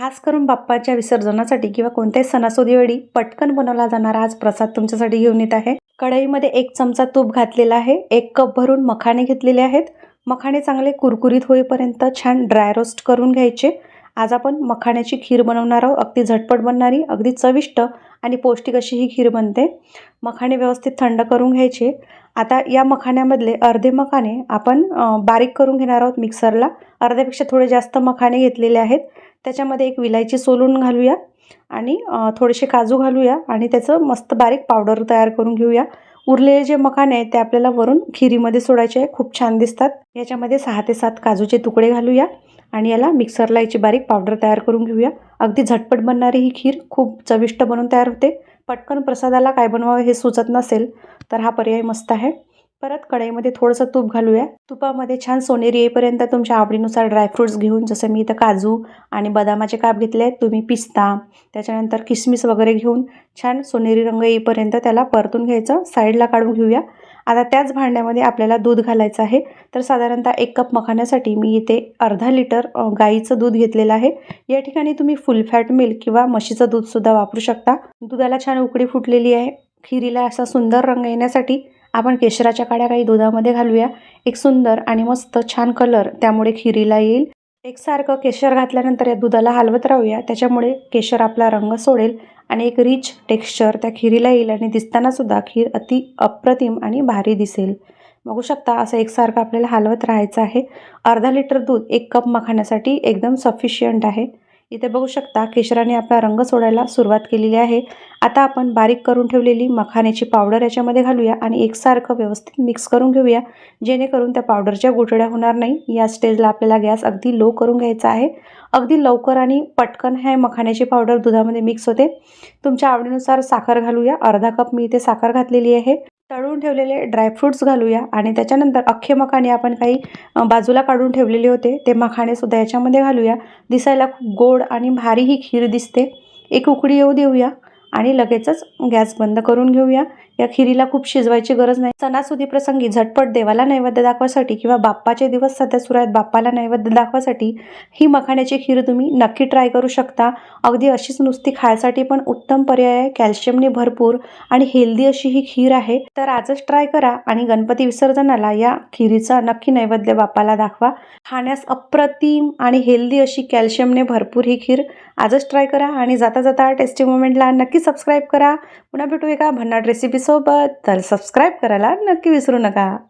खास करून बाप्पाच्या विसर्जनासाठी किंवा कोणत्याही सणासुदीवेळी पटकन बनवला जाणारा आज प्रसाद तुमच्यासाठी घेऊन येत आहे. कढईमध्ये एक चमचा तूप घातलेला आहे. एक कप भरून मखाणे घेतलेले आहेत. मखाणे चांगले कुरकुरीत होईपर्यंत छान ड्राय रोस्ट करून घ्यायचे. आज आपण मखाण्याची खीर बनवणार आहोत. अगदी झटपट बनणारी अगदी चविष्ट आणि पौष्टिक अशी ही खीर बनते. मखाणे व्यवस्थित थंड करून घ्यायचे. आता या मखाण्यामधले अर्धे मखाणे आपण बारीक करून घेणार आहोत मिक्सरला अर्ध्यापेक्षा थोडे जास्त मखाणे घेतलेले आहेत. त्याच्यामध्ये एक विलायची सोलून घालूया आणि थोडेसे काजू घालूया आणि त्याचं मस्त बारीक पावडर तयार करून घेऊया. उरलेले जे मखाणे आहेत ते आपल्याला वरून खिरीमध्ये सोडायचे आहे खूप छान दिसतात. याच्यामध्ये सहा ते सात काजूचे तुकडे घालूया आणि याला मिक्सरला याची बारीक पावडर तयार करून घेऊया. अगदी झटपट बनणारी ही खीर खूप चविष्ट बनून तयार होते. पटकन प्रसादाला काय बनवावं हे सुचत नसेल तर हा पर्याय मस्त आहे. परत कढईमध्ये थोडंसं तूप घालूया. तुपामध्ये छान सोनेरी येईपर्यंत तुमच्या आवडीनुसार ड्रायफ्रूट्स घेऊन जसं मी इथं काजू आणि बदामाचे काप घेतले आहेत तुम्ही पिस्ता त्याच्यानंतर किसमिस वगैरे घेऊन छान सोनेरी रंग येईपर्यंत त्याला परतून घ्यायचं. साईडला काढून घेऊया. आता त्याच भांड्यामध्ये आपल्याला दूध घालायचं आहे. तर साधारणतः एक कप मखाण्यासाठी मी इथे अर्धा लिटर गाईचं दूध घेतलेलं आहे. या ठिकाणी तुम्ही फुल फॅट मिल्क किंवा म्हशीचं दूधसुद्धा वापरू शकता. दुधाला छान उकळी फुटलेली आहे. खिरीला असा सुंदर रंग येण्यासाठी आपण केशराच्या काड्या काही दुधामध्ये घालूया. एक सुंदर आणि मस्त छान कलर त्यामुळे खिरीला येईल. एकसारखं केशर घातल्यानंतर या दुधाला हलवत राहूया. त्याच्यामुळे केशर आपला रंग सोडेल आणि एक रिच टेक्स्चर त्या खिरीला येईल आणि दिसतानासुद्धा खीर अति अप्रतिम आणि भारी दिसेल. बघू शकता असं एकसारखं आपल्याला हलवत राहायचं आहे. अर्धा लिटर दूध एक कप मखाण्यासाठी एकदम सफिशियंट आहे. इथे बघू शकता केशराने आपला रंग सोडायला सुरुवात केलेली आहे. आता आपण बारीक करून ठेवलेली मखाण्याची पावडर याच्यामध्ये घालूया आणि एकसारखं व्यवस्थित मिक्स करून घेऊया. जेणेकरून त्या पावडरच्या गुठळ्या होणार नाही. या स्टेजला आपल्याला गॅस अगदी लो करून घ्यायचा आहे. अगदी लवकर आणि पटकन हे मखाण्याची पावडर दुधामध्ये मिक्स होते. तुमच्या आवडीनुसार साखर घालूया. अर्धा कप मी इथे साखर घातलेली आहे. तळून ठेवलेले ड्रायफ्रूट्स घालूया आणि त्याच्यानंतर अख्खे मखाणे आपण काही बाजूला काढून ठेवलेले होते. ते मखाणेसुद्धा याच्यामध्ये घालूया. दिसायला खूप गोड आणि भारी ही खीर दिसते. एक उकडी येऊ देऊया. आणि लगेचच गॅस बंद करून घेऊया. या खिरीला खूप शिजवायची गरज नाही. सणासुदी प्रसंगी झटपट देवाला नैवेद्य दाखवासाठी किंवा बाप्पाचे दिवस सध्या सुरू आहेत बाप्पाला नैवेद्य दाखवासाठी ही मखाण्याची खीर तुम्ही नक्की ट्राय करू शकता. अगदी अशीच नुसती खायसाठी पण उत्तम पर्याय आहे. कॅल्शियमने भरपूर आणि हेल्दी अशी ही खीर आहे. तर आजच ट्राय करा आणि गणपती विसर्जनाला या खिरीचा नक्की नैवेद्य बाप्पाला दाखवा. खाण्यास अप्रतिम आणि हेल्दी अशी कॅल्शियमने भरपूर ही खीर आजच ट्राय करा आणि जाता जाता टेस्टी मोमेंटला नक्की सबस्क्राईब करा. पुन्हा भेटू एका भन्नाट रेसिपीसोबत तर सबस्क्राईब करायला नक्की विसरू नका.